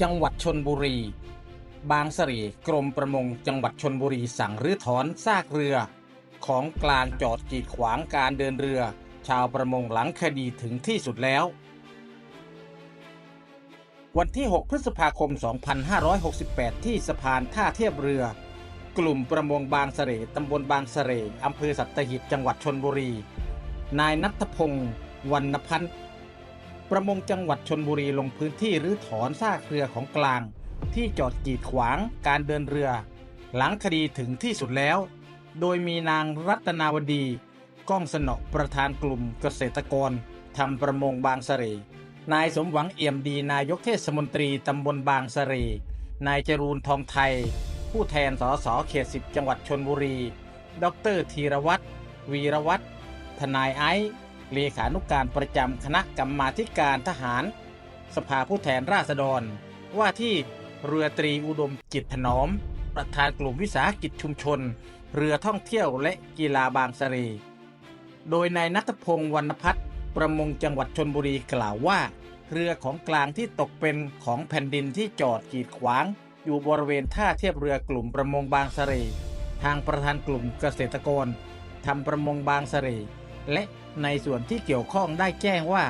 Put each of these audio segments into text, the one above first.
จังหวัดชนบุรี บางเสร่กรมประมงจังหวัดชนบุรีสั่งรื้อถอนซากเรือ ของกลางจอดกีดขวางการเดินเรือ ชาวประมงหลังคดีถึงที่สุดแล้ว วันที่ 6 พฤษภาคม 2568 ที่สะพานท่าเทียบเรือ กลุ่มประมงบางเสร่ตำบลบางเสร่อำเภอสัตหีบจังหวัดชนบุรี นายนัทพงศ์วรรณพันธ์ ประมงจังหวัดชนบุรีลงพื้นที่รื้อถอนซากเรือของกลาง ที่จอดกีดขวางการเดินเรือ หลังคดีถึงที่สุดแล้ว โดยมีนางรัตนาวดีก้องสนอประธานกลุ่มเกษตรกรทำประมงบางเสรนายสมหวังเอี่ยมดีนายกเทศมนตรีตำบลบางเสรนายจรูนทองไทย ผู้แทนสสเขตสิบจังหวัดชนบุรี ดรธีรวัตรวีรวัตรทนายไอซ์ เลขานุกการประจำคณะกรรมาธิการทหาร สภาผู้แทนราษฎร ว่าที่เรือตรีอุดมจิตถนอม ประธานกลุ่มวิสาหกิจชุมชน เรือท่องเที่ยวและกีฬาบางเสร่โดยนายนัทพงศ์วรรณพัฒน์ประมงจังหวัดชนบุรีกล่าวว่า เรือของกลางที่ตกเป็นของแผ่นดินที่จอดกีดขวาง อยู่บริเวณท่าเทียบเรือกลุ่มประมงบางเสร่ทางประธานกลุ่มเกษตรกรทำประมงบางเสร่ และในส่วนที่เกี่ยวข้องได้แจ้งว่า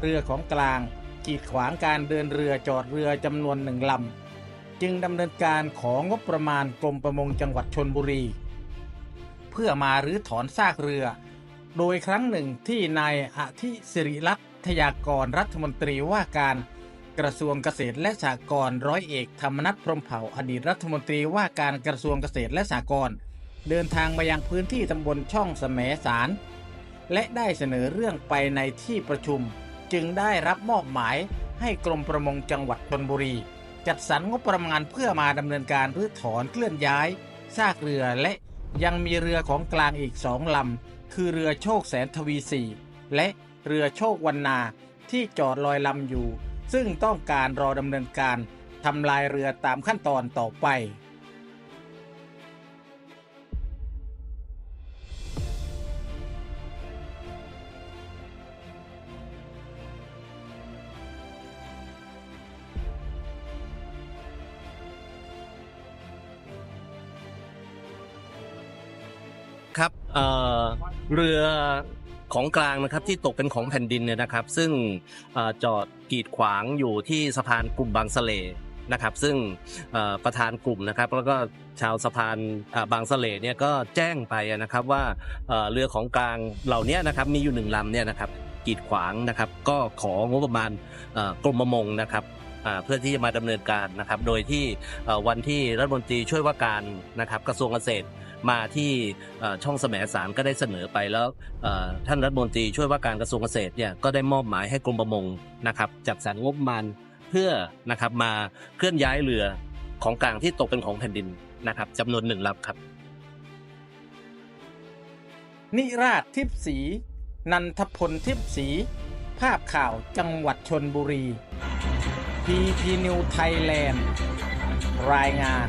เรือของกลาง กีดขวางการเดินเรือจอดเรือจำนวนหนึ่งลำ จึงดำเนินการของงบประมาณกรมประมงจังหวัดชนบุรี เพื่อมารื้อถอนซากเรือ โดยครั้งหนึ่งที่นายอธิสิริลักษ์ทยากรรัฐมนตรีว่าการกระทรวงเกษตรและสหกรณ์ร้อยเอกธรรมนัฐพรมเผ่าอดีตรัฐมนตรีว่าการกระทรวงเกษตรและสหกรณ์เดินทางมายังพื้นที่ตำบลช่องแสมสาร และได้เสนอเรื่องไปในที่ประชุม จึงได้รับมอบหมายให้กรมประมงจังหวัดชนบุรี จัดสรรงบประมาณเพื่อมาดำเนินการรื้อถอนเคลื่อนย้ายซากเรือและยังมีเรือของกลางอีกสองลำ คือเรือโชคแสนทวีสี่และเรือโชควันนาที่จอดลอยลำอยู่ ซึ่งต้องการรอดำเนินการทำลายเรือตามขั้นตอนต่อไป เรือของกลางนะครับที่ตกเป็นของแผ่นดินเนี่ยนะครับ ซึ่งอจอดกีดขวางอยู่ที่สะพานกลุ่มบางสะเลนะครับ ซึ่งประธานกลุ่มนะครับ แล้วก็ชาวสะพานบางสะเลเนี่ยก็แจ้งไปนะครับว่าเรือของกลางเหล่านี้นะครับมีอยู่หนึ่งลำเนี่ยนะครับกีดขวางนะครับ ก็ของบประมาณกรมประมงนะครับเพื่อที่จะมาดำเนินการนะครับ โดยที่วันที่รัฐมนตรีช่วยว่าการนะครับกระทรวงเกษตร มาที่ช่องแสมสารก็ได้เสนอไปแล้วท่านรัฐมนตรีช่วยว่าการกระทรวงเกษตรเนี่ยก็ได้มอบหมายให้กรมประมงนะครับจัดสรรงบประมาณเพื่อนะครับมาเคลื่อนย้ายเรือของกลางที่ตกเป็นของแผ่นดินนะครับจำนวนหนึ่งลำครับ นิราชทิพย์ศรีนันทพลทิพย์ศรีภาพข่าวจังหวัดชนบุรี PP New Thailand รายงาน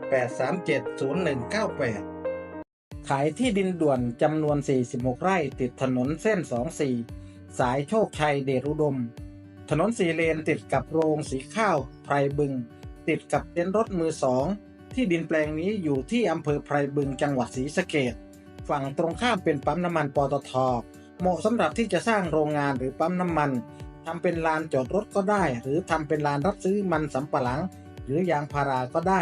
837 0198 ขายที่ดินด่วนจำนวน 46 ไร่ติดถนนเส้น 24 สายโชคชัยเดชอุดม ถนนสีเลนติดกับโรงสีข้าวไพรบึง ติดกับเต็นท์รถมือสอง ที่ดินแปลงนี้อยู่ที่อำเภอไพรบึงจังหวัดศรีสะเกดฝั่งตรงข้ามเป็นปั๊มน้ำมันปตท เหมาะสำหรับที่จะสร้างโรงงานหรือปั๊มน้ำมันทำเป็นลานจอดรถก็ได้ หรือทำเป็นลานรับซื้อมันสำปะหลัง หรือยางพาราก็ได้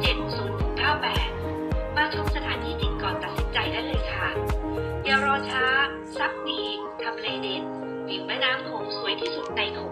70698 มาชมสถานที่จริงก่อนตัดสินใจได้เลยค่ะ อย่ารอช้า ซักดีทำเลเด็ดริมแม่น้ำโขงสวยที่สุดในโขง